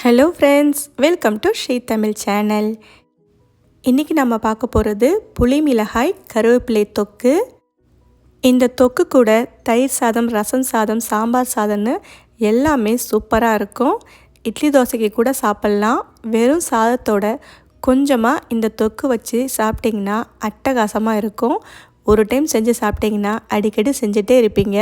Hello friends welcome to Sri Tamil channel இன்றைக்கி நம்ம பார்க்க போகிறது புளி மிளகாய் கருவேப்பிலை தொக்கு. இந்த தொக்கு கூட தயிர் சாதம் ரசம் சாதம் சாம்பார் சாதம்னு எல்லாமே சூப்பராக இருக்கும். இட்லி தோசைக்கு கூட சாப்பிட்லாம். வெறும் சாதத்தோட கொஞ்சமாக இந்த தொக்கு வச்சு சாப்பிட்டிங்கன்னா அட்டகாசமாக இருக்கும். ஒரு டைம் செஞ்சு சாப்பிட்டிங்கன்னா அடிக்கடி செஞ்சுட்டே இருப்பீங்க.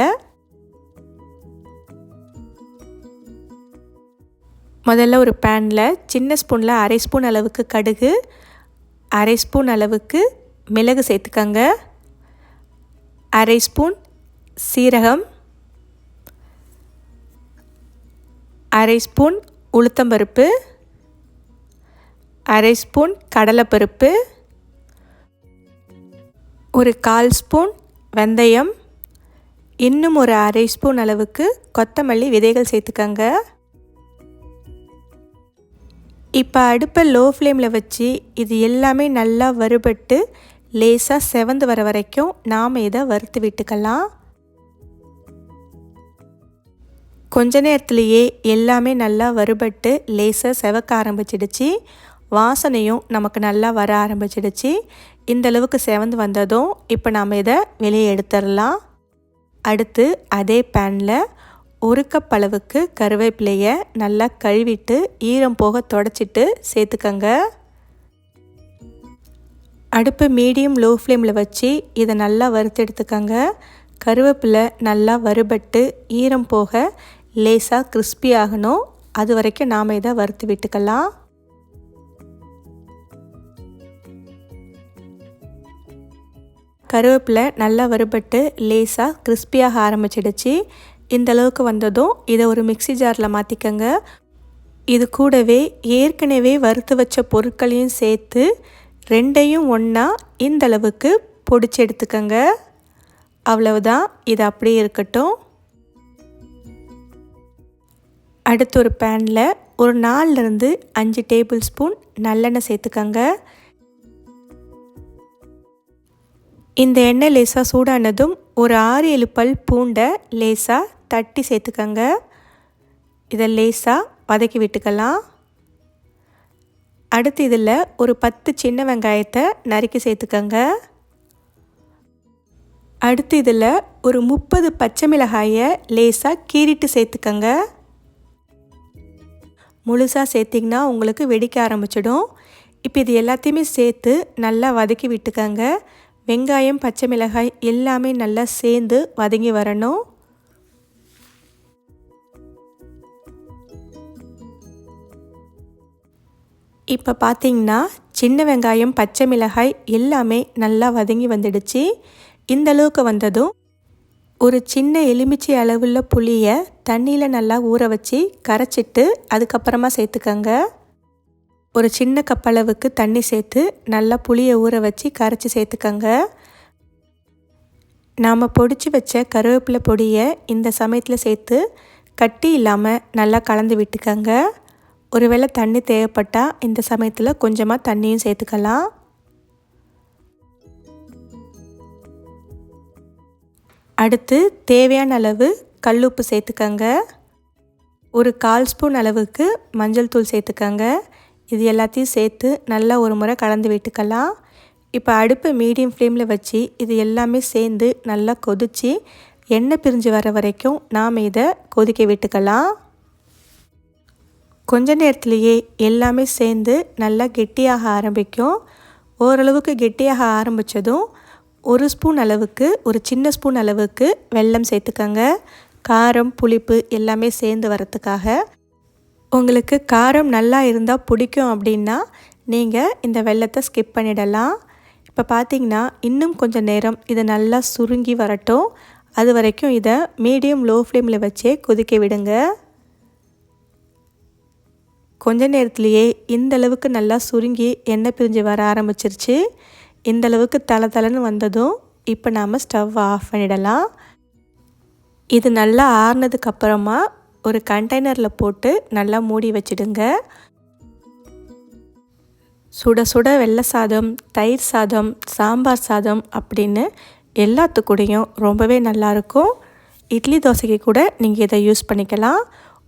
முதல்ல ஒரு பேனில் சின்ன ஸ்பூனில் அரை ஸ்பூன் அளவுக்கு கடுகு அரை ஸ்பூன் அளவுக்கு மிளகு சேர்த்துக்கங்க. அரை ஸ்பூன் சீரகம் அரை ஸ்பூன் உளுத்தம்பருப்பு அரை ஸ்பூன் கடலைப்பருப்பு ஒரு கால் ஸ்பூன் வெந்தயம் இன்னும் ஒரு அரை ஸ்பூன் அளவுக்கு கொத்தமல்லி விதைகள் சேர்த்துக்கங்க. இப்போ அடுப்பை லோ ஃப்ளேமில் வச்சு இது எல்லாமே நல்லா வறுபட்டு லேசாக செவந்து வர வரைக்கும் நாம் இதை வறுத்து விட்டுக்கலாம். கொஞ்ச நேரத்துலேயே எல்லாமே நல்லா வறுபட்டு லேசாக செவக்க ஆரம்பிச்சிடுச்சு. வாசனையும் நமக்கு நல்லா வர ஆரம்பிச்சிடுச்சு. இந்தளவுக்கு செவந்து வந்ததும் இப்போ நாம் இதை வெளியே எடுத்துடலாம். அடுத்து அதே பேனில் ஒரு கப் அளவுக்கு கருவேப்பிலையை நல்லா கழுவிட்டு ஈரம் போக தொடச்சிட்டு சேர்த்துக்கங்க. அடுப்பு மீடியம் லோ ஃப்ளேமில் வச்சு இதை நல்லா வறுத்தெடுத்துக்கங்க கருவேப்பிலை நல்லா வறுபட்டு ஈரம் போக லேசாக கிறிஸ்பி ஆகணும். அது வரைக்கும் நாம் இதை வறுத்து விட்டுக்கலாம். கருவேப்பிலை நல்லா வறுபட்டு லேசாக கிறிஸ்பியாக ஆரம்பிச்சிடுச்சு. இந்த அளவுக்கு வந்ததும் இதை ஒரு மிக்சி ஜாரில் மாற்றிக்கங்க இது கூடவே ஏற்கனவே வறுத்து வச்ச பொருட்களையும் சேர்த்து ரெண்டையும் ஒன்றா இந்தளவுக்கு பொடிச்சு எடுத்துக்கங்க. அவ்வளவுதான். இது அப்படியே இருக்கட்டும். அடுத்து ஒரு பேனில் ஒரு நாலுலேருந்து அஞ்சு டேபிள் ஸ்பூன் நல்லெண்ணெய் சேர்த்துக்கங்க. இந்த எண்ணெய் லேசாக சூடானதும் ஒரு ஆறு ஏழு பல் பூண்டை லேசாக தட்டி சேர்த்துக்கங்க. இதை லேசாக வதக்கி விட்டுக்கலாம். அடுத்து இதில் ஒரு பத்து சின்ன வெங்காயத்தை நறுக்கி சேர்த்துக்கங்க. அடுத்து இதில் ஒரு முப்பது பச்சை மிளகாயை லேசாக கீறிட்டு சேர்த்துக்கங்க. முழுசாக சேர்த்திங்கன்னா உங்களுக்கு வெடிக்க ஆரம்பிச்சிடும். இப்போ இது எல்லாத்தையுமே சேர்த்து நல்லா வதக்கி விட்டுக்கங்க. வெங்காயம் பச்சை மிளகாய் எல்லாமே நல்லா சேர்ந்து வதங்கி வரணும். இப்போ பார்த்தீங்கன்னா சின்ன வெங்காயம் பச்சை மிளகாய் எல்லாமே நல்லா வதங்கி வந்துடுச்சு. இந்த அளவுக்கு வந்ததும் ஒரு சின்ன எலுமிச்சை அளவுள்ள புளியை தண்ணியில் நல்லா ஊற வச்சு கரைச்சிட்டு அதுக்கப்புறமா சேர்த்துக்கங்க. ஒரு சின்ன கப் அளவுக்கு தண்ணி சேர்த்து நல்லா புளியை ஊற வச்சு கரைச்சி சேர்த்துக்கங்க. நாம் பொடிச்சு வச்ச கருவேப்பிலை பொடியை இந்த சமயத்தில் சேர்த்து கட்டி இல்லாமல் நல்லா கலந்து விட்டுக்கங்க. ஒருவேளை தண்ணி தேவைப்பட்டால் இந்த சமயத்தில் கொஞ்சமாக தண்ணியும் சேர்த்துக்கலாம். அடுத்து தேவையான அளவு கல்லுப்பு சேர்த்துக்கங்க. ஒரு கால் ஸ்பூன் அளவுக்கு மஞ்சள் தூள் சேர்த்துக்கங்க. இது எல்லாத்தையும் சேர்த்து நல்லா ஒரு முறை கலந்து விட்டுக்கலாம். இப்போ அடுப்பு மீடியம் ஃப்ளேமில் வச்சு இது எல்லாமே சேர்ந்து நல்லா கொதித்து எண்ணெய் பிரிஞ்சு வர வரைக்கும் நாம் இதை கொதிக்க விட்டுக்கலாம். கொஞ்ச நேரத்துலேயே எல்லாமே சேர்ந்து நல்லா கெட்டியாக ஆரம்பிக்கும். ஓரளவுக்கு கெட்டியாக ஆரம்பித்ததும் ஒரு ஸ்பூன் அளவுக்கு ஒரு சின்ன ஸ்பூன் அளவுக்கு வெல்லம் சேர்த்துக்கங்க. காரம் புளிப்பு எல்லாமே சேர்ந்து வரத்துக்காக. உங்களுக்கு காரம் நல்லா இருந்தால் பிடிக்கும் அப்படின்னா நீங்கள் இந்த வெள்ளத்தை ஸ்கிப் பண்ணிடலாம். இப்போ பார்த்தீங்கன்னா இன்னும் கொஞ்சம் நேரம் இதை நல்லா சுருங்கி வரட்டும். அது வரைக்கும் இதை மீடியம் லோ ஃப்ளேமில் வச்சே கொதிக்க விடுங்க. கொஞ்ச நேரத்துலையே இந்தளவுக்கு நல்லா சுருங்கி எண்ணெய் பிரிஞ்சு வர ஆரம்பிச்சிருச்சு. இந்த அளவுக்கு தலை தலைன்னு வந்ததும் இப்போ நாம் ஸ்டவ் ஆஃப் பண்ணிடலாம். இது நல்லா ஆறுனதுக்கப்புறமா ஒரு கண்டெய்னரில் போட்டு நல்லா மூடி வச்சிடுங்க. சுட சுட வெள்ளை சாதம் தயிர் சாதம் சாம்பார் சாதம் அப்படின்னு எல்லாத்துக்கூடையும் ரொம்பவே நல்லாயிருக்கும் இட்லி தோசைக்கு கூட நீங்கள் இதை யூஸ் பண்ணிக்கலாம்.